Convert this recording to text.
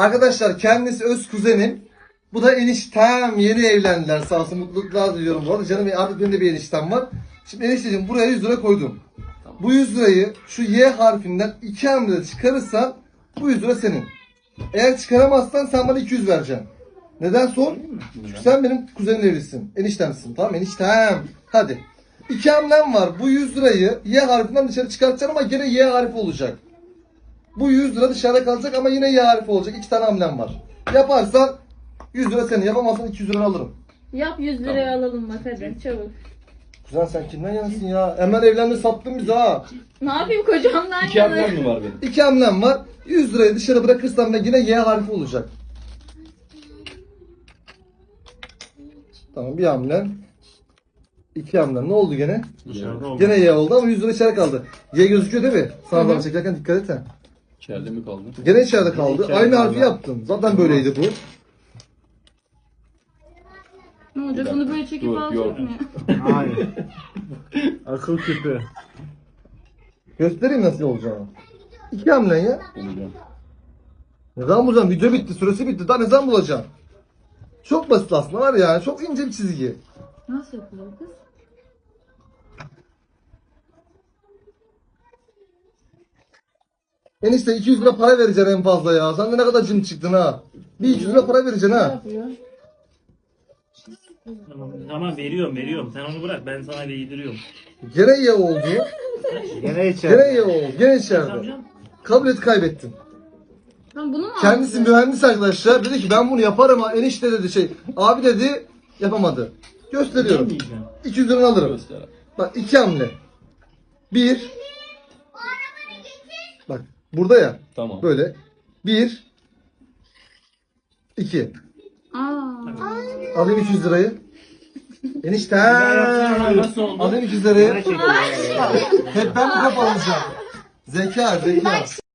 Arkadaşlar kendisi öz kuzenim. Bu da eniştem. Yeni evlendiler. Sağ olsun mutluluklar diliyorum bu arada. Canım artık benim de bir eniştem var. Şimdi enişteciğim buraya 100 lira koydum. Bu 100 lirayı şu Y harfinden 2 hamlede çıkarırsan bu 100 lira senin. Eğer çıkaramazsan sen bana 200 vereceksin. Neden sor? Çünkü sen benim kuzenim evlisin. Eniştemsin. Tamam eniştem. Hadi. İki hamlem var. Bu 100 lirayı Y harfinden dışarı çıkartacaksın ama gene Y harfi olacak. Bu 100 lira dışarıda kalacak ama yine Y harfi olacak. İki tane hamlem var. Yaparsan 100 lira senin. Yapamazsan 200 lira alırım. Yap 100 liraya alalım bak hadi çabuk. Kuzen sen kimden yanasın ya? Hemen evlendi sattın bizi ha. Ne yapayım kocamdan İki yana? hamlem mi var benim? İki hamlem var. 100 lirayı dışarı bırakırsam da yine Y harfi olacak. Tamam bir hamlem. İki hamlem. Ne oldu gene? Dışarıda oldu. Gene Y oldu ama 100 lira içeri kaldı. Y gözüküyor değil mi? Sağdan çekerken dikkat et ha. İçeride mi kaldı? Gene içeride kaldı. İçeride Aynı kaldı. harfi yaptın. Zaten böyleydi bu. Ne olacak bunu böyle çekip dur, alacak yor. mı? Hayır. Akıl küpü. Göstereyim nasıl olacağını. İki hamlen ya. Bulacağım. Ne zaman bulacaksın? Video bitti, süresi bitti. Daha ne zaman bulacaksın? Çok basit aslında var ya. Çok ince bir çizgi. Nasıl yapılıyor kız? Enişte 200 lira para vereceksin en fazla ya. Sen de ne kadar cim çıktın ha. Bir 200 lira para vereceksin Ne ha. yapıyor? Tamam, tamam veriyorum veriyorum. Sen onu bırak ben sana değdiriyorum. Gene iyi oldu. Gene içeride. Gene iyi oldu. Gene içeride. Amcam. Kabul et kaybettin. Ben bunu mu Kendisi alacağım? mühendis arkadaşlar. Dedi ki ben bunu yaparım ha. Enişte dedi şey. Abi dedi yapamadı. Gösteriyorum. Yemeyeceğim. 200 lira alırım. Göster. Bak iki hamle. Bir. Bak burada ya. Tamam. Böyle. Bir. iki. Aa. Alayım 200 lirayı. Enişte. nasıl oldu? Alayım 200 lirayı. Hep ben mi kapanacağım? Zeka, zeka.